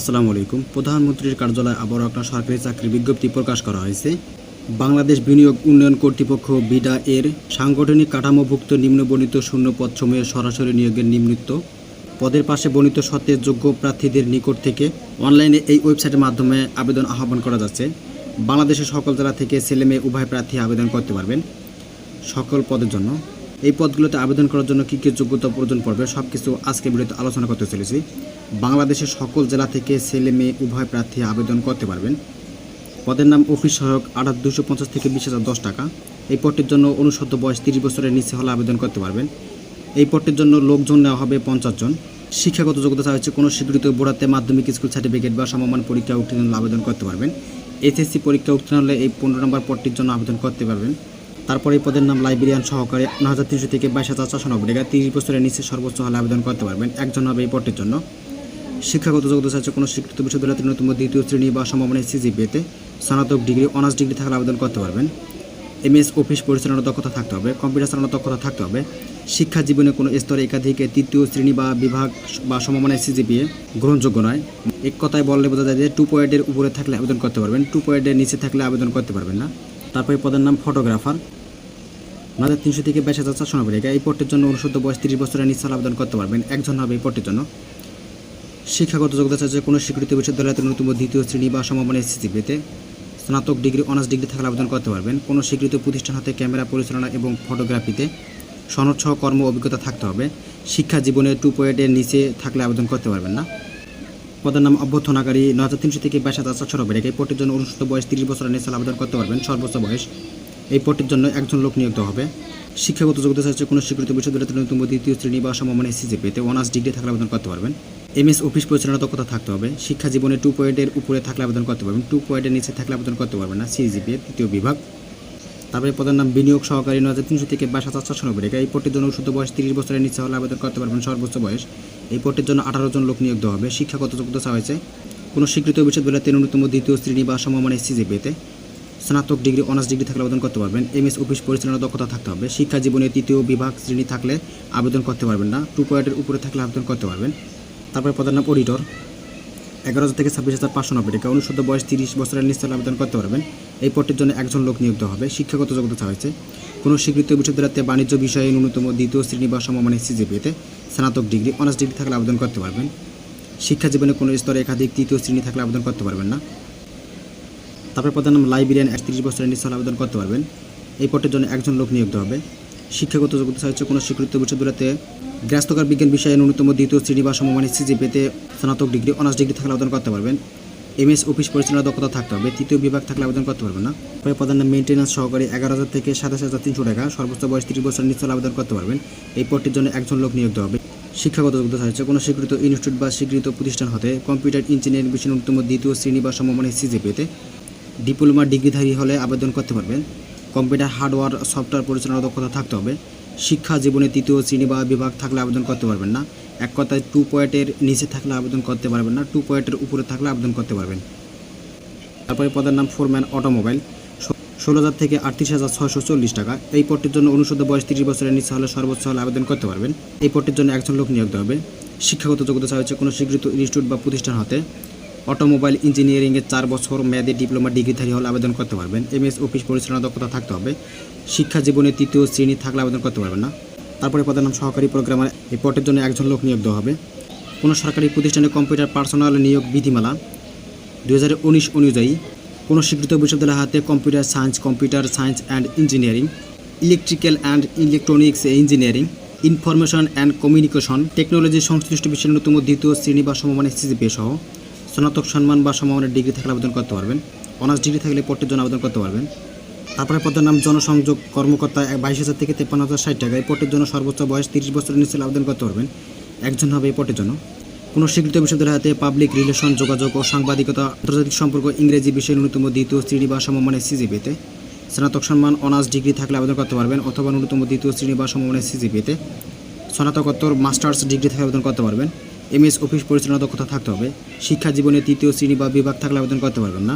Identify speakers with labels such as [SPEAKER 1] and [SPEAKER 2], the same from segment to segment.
[SPEAKER 1] আসসালামু আলাইকুম প্রধানমন্ত্রীর কার্যালয়ে আবারও একটা সরকারি চাকরির বিজ্ঞপ্তি প্রকাশ করা হয়েছে বাংলাদেশ বিনিয়োগ উন্নয়ন কর্তৃপক্ষ বিডা এর সাংগঠনিক কাঠামোভুক্ত নিম্নবর্ণিত শূন্য সময়ে সরাসরি নিয়োগের নিম্নিত পদের পাশে বর্ণিত সত্ত্বে যোগ্য প্রার্থীদের নিকট থেকে অনলাইনে এই ওয়েবসাইটের মাধ্যমে আবেদন আহ্বান করা যাচ্ছে বাংলাদেশের সকল জেলা থেকে ছেলেমেয়ে উভয় প্রার্থী আবেদন করতে পারবেন সকল পদের জন্য এই পদগুলোতে আবেদন করার জন্য কী কী যোগ্যতা প্রয়োজন পড়বে সব কিছু আজকে বিরুদ্ধে আলোচনা করতে চলেছি বাংলাদেশের সকল জেলা থেকে ছেলে মেয়ে উভয় প্রার্থী আবেদন করতে পারবেন পদের নাম অফিস সহায়ক আট দুশো পঞ্চাশ থেকে বিশ হাজার দশ টাকা এই পদটির জন্য অনুসদ্য বয়স তিরিশ বছরের নিচে হলে আবেদন করতে পারবেন এই পদটির জন্য লোকজন নেওয়া হবে পঞ্চাশ জন শিক্ষাগত যোগ্যতা হচ্ছে কোনো স্বীকৃত বোড়াতে মাধ্যমিক স্কুল সার্টিফিকেট বা সমমান পরীক্ষা উত্তীর্ণ আবেদন করতে পারবেন এসএসসি পরীক্ষা উত্তীর্ণ হলে এই পনেরো নম্বর পদটির জন্য আবেদন করতে পারবেন তারপর এই পদের নাম লাইব্রেরিয়ান সহকারে নয় হাজার তিনশো থেকে বাইশ হাজার চারশো নব্বই টাকা তিরিশ বছরের নিচে সর্বোচ্চ হলে আবেদন করতে পারবেন একজন হবে এই পদটির জন্য শিক্ষাগত যোগ্যতা চাইছে কোনো স্বীকৃত বিশ্ববিদ্যালয় নতুন দ্বিতীয় শ্রেণী বা সমমানের সিজিপিতে স্নাতক ডিগ্রি অনার্স ডিগ্রি থাকলে আবেদন করতে পারবেন এমএস অফিস পরিচালনার দক্ষতা থাকতে হবে কম্পিউটার চালানোর দক্ষতা থাকতে হবে শিক্ষা জীবনে কোনো স্তরে একাধিক তৃতীয় শ্রেণী বা বিভাগ বা সমমানের সিজিপিএ গ্রহণযোগ্য নয় এক কথায় বললে বোঝা যায় যে টু পয়েন্টের উপরে থাকলে আবেদন করতে পারবেন টু পয়েন্টের নিচে থাকলে আবেদন করতে পারবেন না তারপরে পদের নাম ফটোগ্রাফার ন হাজার তিনশো থেকে বাইশ হাজার চারশো নব্বই টাকা এই পোর্টের জন্য অনুসুদ্ধ বয়স তিরিশ বছরের নিচে আবেদন করতে পারবেন একজন হবে এই পোর্টের জন্য শিক্ষাগত যোগ্যতা চাচ্ছে কোনো স্বীকৃত বিশ্ববিদ্যালয়ের ন্যূনতম দ্বিতীয় শ্রেণী বা সমমানের পেতে স্নাতক ডিগ্রি অনার্স ডিগ্রি থাকলে আবেদন করতে পারবেন কোনো স্বীকৃত প্রতিষ্ঠান হাতে ক্যামেরা পরিচালনা এবং ফটোগ্রাফিতে সনদ সহ কর্ম অভিজ্ঞতা থাকতে হবে শিক্ষা জীবনে টু পয়েন্টের নিচে থাকলে আবেদন করতে পারবেন না পদের নাম অভ্যর্থনাকারী ন হাজার তিনশো থেকে বাইশ হাজার চারশো নব্বই টাকা এই পোর্টের জন্য অনুষ্ঠিত বয়স তিরিশ বছরের নিচে আবেদন করতে পারবেন সর্বোচ্চ বয়স এই পদটির জন্য একজন লোক নিয়োগ হবে শিক্ষাগত যোগ্যতা হচ্ছে কোনো স্বীকৃত বিশ্ববিদ্যালয়ের নতুন দ্বিতীয় শ্রেণী বা সমমানের পেতে অনার্স ডিগ্রি থাকলে আবেদন করতে পারবেন এম এস অফিস পরিচালনা দক্ষতা থাকতে হবে শিক্ষা জীবনে টু পয়েন্টের উপরে থাকলে আবেদন করতে পারবেন টু পয়েন্টের নিচে থাকলে আবেদন করতে পারবেন না সিজিপি তৃতীয় বিভাগ তারপরে পদের নাম বিনিয়োগ সহকারী নয় হাজার তিনশো থেকে বাইশ হাজার চারশো নব্বই এই পদটির জন্য শুধু বয়স তিরিশ বছরের নিচে হলে আবেদন করতে পারবেন সর্বোচ্চ বয়স এই পদটির জন্য আঠারো জন লোক নিয়োগ দেওয়া হবে শিক্ষাগত যোগ্যতা হয়েছে কোনো স্বীকৃত বিশ্ববিদ্যালয়ের ন্যূনতম দ্বিতীয় শ্রেণী বা সমমানের পেতে স্নাতক ডিগ্রি অনার্স ডিগ্রি থাকলে আবেদন করতে পারবেন এম এস অফিস পরিচালনা দক্ষতা থাকতে হবে শিক্ষা জীবনে তৃতীয় বিভাগ শ্রেণী থাকলে আবেদন করতে পারবেন না টু পয়েন্টের উপরে থাকলে আবেদন করতে পারবেন তারপরে প্রধান নাম অডিটর এগারো হাজার থেকে ছাব্বিশ হাজার পাঁচশো নব্বই টাকা অনুষ্ঠিত বয়স তিরিশ বছরের নিশ্চয় আবেদন করতে পারবেন এই পদটির জন্য একজন লোক নিয়োগ হবে শিক্ষাগত যোগ্যতা হয়েছে কোনো স্বীকৃত বিশ্ববিদ্যালয়তে বাণিজ্য বিষয়ে ন্যূনতম দ্বিতীয় শ্রেণী বা সমমানের সিজিপিতে স্নাতক ডিগ্রি অনার্স ডিগ্রি থাকলে আবেদন করতে পারবেন শিক্ষা জীবনে কোনো স্তরে একাধিক তৃতীয় শ্রেণী থাকলে আবেদন করতে পারবেন না তারপরে প্রধান লাইব্রেরিয়ান একত্রিশ বছরের নিচে আবেদন করতে পারবেন এই পটের জন্য একজন লোক নিয়োগ হবে শিক্ষাগত যোগ্যতা হচ্ছে কোনো স্বীকৃত বিশ্ববিদ্যালয়তে গ্রাস্তকার বিজ্ঞান বিষয়ে ন্যূনতম দ্বিতীয় শ্রেণী বা সমমানের পেতে স্নাতক ডিগ্রি অনার্স ডিগ্রি থাকলে আবেদন করতে পারবেন এমএস অফিস পরিচালনা দক্ষতা থাকতে হবে তৃতীয় বিভাগ থাকলে আবেদন করতে পারবেন না পরে প্রধান মেনটেন্যান্স সহকারী এগারো হাজার থেকে সাতাশ হাজার তিনশো টাকা সর্বোচ্চ বয়স তিরিশ বছর নিচে আবেদন করতে পারবেন এই পদটির জন্য একজন লোক নিয়োগ হবে শিক্ষাগত যোগ্যতা সাহিত্য কোনো স্বীকৃত ইনস্টিটিউট বা স্বীকৃত প্রতিষ্ঠান হতে কম্পিউটার ইঞ্জিনিয়ারিং বিষয়ে ন্যূনতম দ্বিতীয় শ্রেণী বা সমমানের পেতে ডিপ্লোমা ডিগ্রিধারী হলে আবেদন করতে পারবেন কম্পিউটার হার্ডওয়্যার সফটওয়্যার পরিচালনার দক্ষতা থাকতে হবে শিক্ষা জীবনে তৃতীয় শ্রেণী বা বিভাগ থাকলে আবেদন করতে পারবেন না এক কথায় টু পয়েন্টের নিচে থাকলে আবেদন করতে পারবেন না টু পয়েন্টের উপরে থাকলে আবেদন করতে পারবেন তারপরে পদের নাম ফোরম্যান অটোমোবাইল ষোলো হাজার থেকে আটত্রিশ হাজার ছশো চল্লিশ টাকা এই পদটির জন্য অনুষদ বয়স তিরিশ বছরের নিচে হলে সর্বোচ্চ হলে আবেদন করতে পারবেন এই পদটির জন্য একজন লোক নিয়োগ দেওয়া হবে শিক্ষাগত যোগ্যতা চাওয়া হচ্ছে কোনো স্বীকৃত ইনস্টিটিউট বা প্রতিষ্ঠান হতে অটোমোবাইল ইঞ্জিনিয়ারিংয়ে চার বছর মেয়াদী ডিপ্লোমা ডিগ্রিধারী হলে আবেদন করতে পারবেন এমএস অফিস পরিচালনা দক্ষতা থাকতে হবে শিক্ষা জীবনে তৃতীয় শ্রেণী থাকলে আবেদন করতে পারবেন না তারপরে প্রধান সহকারী প্রোগ্রামার এই পটের জন্য একজন লোক নিয়োগ দেওয়া হবে কোনো সরকারি প্রতিষ্ঠানে কম্পিউটার পার্সোনাল নিয়োগ বিধিমালা দু অনুযায়ী কোনো স্বীকৃত বিশ্ববিদ্যালয়ের হাতে computer science computer science and engineering electrical and electronics engineering information and communication technology সংশ্লিষ্ট বিশ্বের অন্যতম দ্বিতীয় শ্রেণী বা সমমানের সিজিপি সহ স্নাতক সম্মান বা সম্মানের ডিগ্রি থাকলে আবেদন করতে পারবেন অনার্স ডিগ্রি থাকলে পদটির জন্য আবেদন করতে পারবেন তারপরে পদের নাম জনসংযোগ কর্মকর্তা বাইশ হাজার থেকে তেপ্পান্ন হাজার ষাট টাকা এই পটের জন্য সর্বোচ্চ বয়স তিরিশ বছরের নিচে আবেদন করতে পারবেন একজন হবে এই পটের জন্য কোনো স্বীকৃত বিশ্ববিদ্যালয় হাতে পাবলিক রিলেশন যোগাযোগ ও সাংবাদিকতা আন্তর্জাতিক সম্পর্ক ইংরেজি বিষয়ে ন্যূনতম দ্বিতীয় শ্রেণী বা সমমানের সিজিপিতে স্নাতক সম্মান অনার্স ডিগ্রি থাকলে আবেদন করতে পারবেন অথবা ন্যূনতম দ্বিতীয় শ্রেণী বা সমমানের সিজিপিতে স্নাতকোত্তর মাস্টার্স ডিগ্রি থাকলে আবেদন করতে পারবেন এমএস অফিস পরিচালনা দক্ষতা থাকতে হবে শিক্ষা জীবনে তৃতীয় শ্রেণী বা বিভাগ থাকলে আবেদন করতে পারবেন না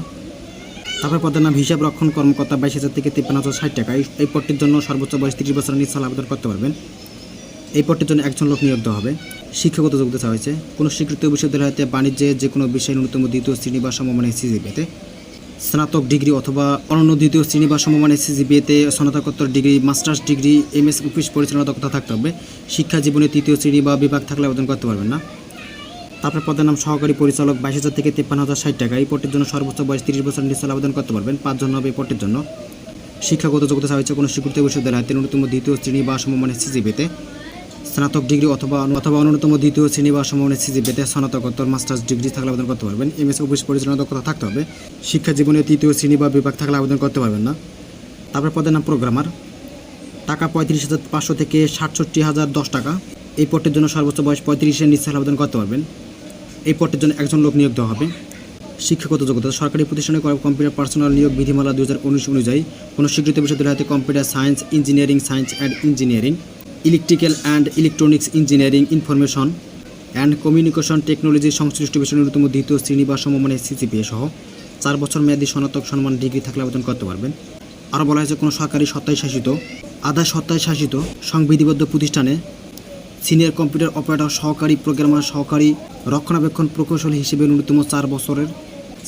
[SPEAKER 1] তারপর পদের নাম হিসাব রক্ষণ কর্মকর্তা বাইশ হাজার থেকে তিপ্পান্ন হাজার ষাট টাকা এই পদটির জন্য সর্বোচ্চ বয়স তিরিশ বছরের নিচে আবেদন করতে পারবেন এই পদটির জন্য একজন লোক নিয়োগ দেওয়া হবে শিক্ষাগত যোগ্যতা চা হয়েছে কোনো স্বীকৃত বিশ্ববিদ্যালয়তে বাণিজ্যে যে কোনো বিষয়ে ন্যূনতম দ্বিতীয় শ্রেণী বা সমমানে সিজিপিতে স্নাতক ডিগ্রি অথবা অনন্য দ্বিতীয় শ্রেণী বা সমমানে সিজিপিএতে স্নাতকোত্তর degree masters degree MS office পরিচালনা দক্ষতা থাকতে হবে শিক্ষা জীবনে তৃতীয় শ্রেণী বা বিভাগ থাকলে আবেদন করতে পারবেন না আপনার পদের নাম সহকারী পরিচালক বাইশ হাজার থেকে তিপ্পান্ন হাজার ষাট টাকা এই পটের জন্য সর্বোচ্চ বয়স তিরিশ বছর নিশ্চয় আবেদন করতে পারবেন পাঁচজন হবে এই পদের জন্য শিক্ষাগত যোগ্যতা হয়েছে কোনো স্বীকৃতি বিশ্ববিদ্যালয় বিশ্ববিদ্যালয়তে ন্যূনতম দ্বিতীয় শ্রেণী বা সমমানের সিজিপিতে স্নাতক ডিগ্রি অথবা অথবা অন্যতম দ্বিতীয় শ্রেণী বা সমমানের সিজিপিতে স্নাতকোত্তর মাস্টার্স ডিগ্রি থাকলে আবেদন করতে পারবেন এম এস অফিস পরিচালনা দক্ষতা থাকতে হবে শিক্ষা জীবনে তৃতীয় শ্রেণী বা বিভাগ থাকলে আবেদন করতে পারবেন না তারপর পদের নাম প্রোগ্রামার টাকা পঁয়ত্রিশ হাজার পাঁচশো থেকে সাতষট্টি হাজার দশ টাকা এই পদটির জন্য সর্বোচ্চ বয়স পঁয়ত্রিশের নিশ্চয় আবেদন করতে পারবেন এই পদটির জন্য একজন লোক নিয়োগ দেওয়া হবে শিক্ষাগত যোগ্যতা সরকারি প্রতিষ্ঠানে কম্পিউটার পার্সোনাল নিয়োগ বিধিমালা দু অনুযায়ী কোনো স্বীকৃত বিশ্ববিদ্যালয়তে computer science engineering science and engineering electrical and electronics engineering information and communication technology সংশ্লিষ্ট বিষয়ের ন্যূনতম দ্বিতীয় শ্রেণী বা সমমানের সিসিপিএ সহ চার বছর মেয়াদী স্নাতক সম্মান ডিগ্রি থাকলে আবেদন করতে পারবেন আরও বলা হয়েছে কোনো সরকারি সত্তায় শাসিত আধা সত্তায় শাসিত সংবিধিবদ্ধ প্রতিষ্ঠানে সিনিয়র কম্পিউটার অপারেটর সহকারী প্রোগ্রামার সহকারী রক্ষণাবেক্ষণ প্রকৌশলী হিসেবে ন্যূনতম চার বছরের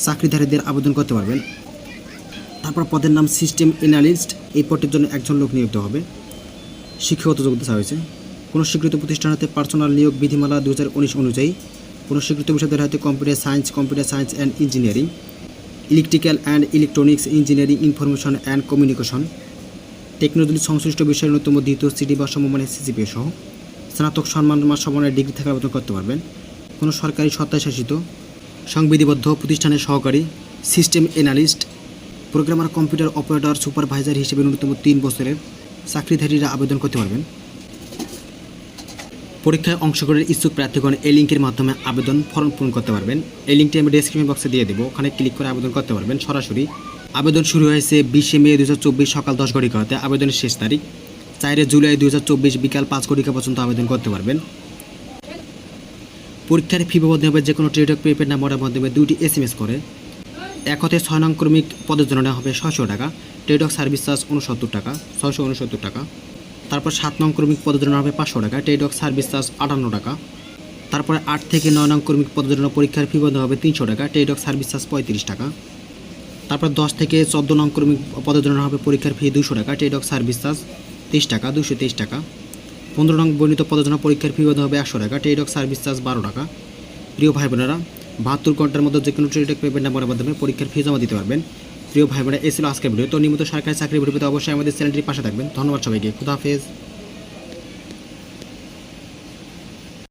[SPEAKER 1] চাকরিধারীদের আবেদন করতে পারবেন তারপর পদের নাম সিস্টেম এনালিস্ট এই পদটির জন্য একজন লোক নিয়োগ হবে শিক্ষাগত যোগ্যতা চা হয়েছে কোনো স্বীকৃত প্রতিষ্ঠান হাতে পার্সোনাল নিয়োগ বিধিমালা দু অনুযায়ী কোনো স্বীকৃত বিষয়দের হাতে computer science computer science and engineering electrical and electronics engineering information and communication technology সংশ্লিষ্ট বিষয়ের অন্যতম দ্বিতীয় সিটি বা সমমানের সিজিপিএ সহ স্নাতক সম্মান সমানের ডিগ্রি থেকে আবেদন করতে পারবেন কোনো সরকারি সত্তায় শাসিত সংবিধিবদ্ধ প্রতিষ্ঠানের সহকারী system analyst programmer computer operator supervisor হিসেবে ন্যূনতম তিন বছরের চাকরিধারীরা আবেদন করতে পারবেন পরীক্ষায় অংশগ্রহণের ইচ্ছুক প্রার্থীগণ এই লিঙ্কের মাধ্যমে আবেদন ফর্ম পূরণ করতে পারবেন এই লিঙ্কটি আমি ডেসক্রিপশন বক্সে দিয়ে দেবো ওখানে ক্লিক করে আবেদন করতে পারবেন সরাসরি আবেদন শুরু হয়েছে বিশে মে দু সকাল দশ করাতে আবেদনের শেষ তারিখ চারে জুলাই দু বিকাল পাঁচ কোটিকা পর্যন্ত আবেদন করতে পারবেন পরীক্ষার ফি বাবদ হবে যে কোনো ট্রেডক প্রিপেড নাম্বারের মাধ্যমে দুটি এস এম এস করে এক হতে ছয় নং ক্রমিক পদের জন্য নেওয়া হবে ছয়শো টাকা ট্রেডক সার্ভিস চার্জ উনসত্তর টাকা ছয়শো উনসত্তর টাকা তারপর সাত নং ক্রমিক পদের জন্য হবে পাঁচশো টাকা ট্রেডক সার্ভিস চার্জ আটান্ন টাকা তারপরে আট থেকে নয় নং ক্রমিক পদের জন্য পরীক্ষার ফি বাবদ হবে তিনশো টাকা ট্রেডক সার্ভিস চার্জ পঁয়ত্রিশ টাকা তারপর দশ থেকে চোদ্দো নং ক্রমিক পদের জন্য হবে পরীক্ষার ফি দুশো টাকা ট্রেডক সার্ভিস চার্জ তেইশ টাকা দুশো তেইশ টাকা পনেরো নং বর্ণিত পদজনা পরীক্ষার ফি হবে একশো টাকা টেডক সার্ভিস চার্জ বারো টাকা প্রিয় ভাই বোনেরা বাহাত্তর ঘন্টার মধ্যে যে কোনো টেডক পেমেন্ট নাম্বারের মাধ্যমে পরীক্ষার ফি জমা দিতে পারবেন প্রিয় ভাই বোনেরা এ আজকের ভিডিও তো নিয়মিত সরকারি চাকরি ভিডিও পেতে অবশ্যই আমাদের চ্যানেলটির পাশে থাকবেন ধন্যবাদ সবাইকে খুদাহাফেজ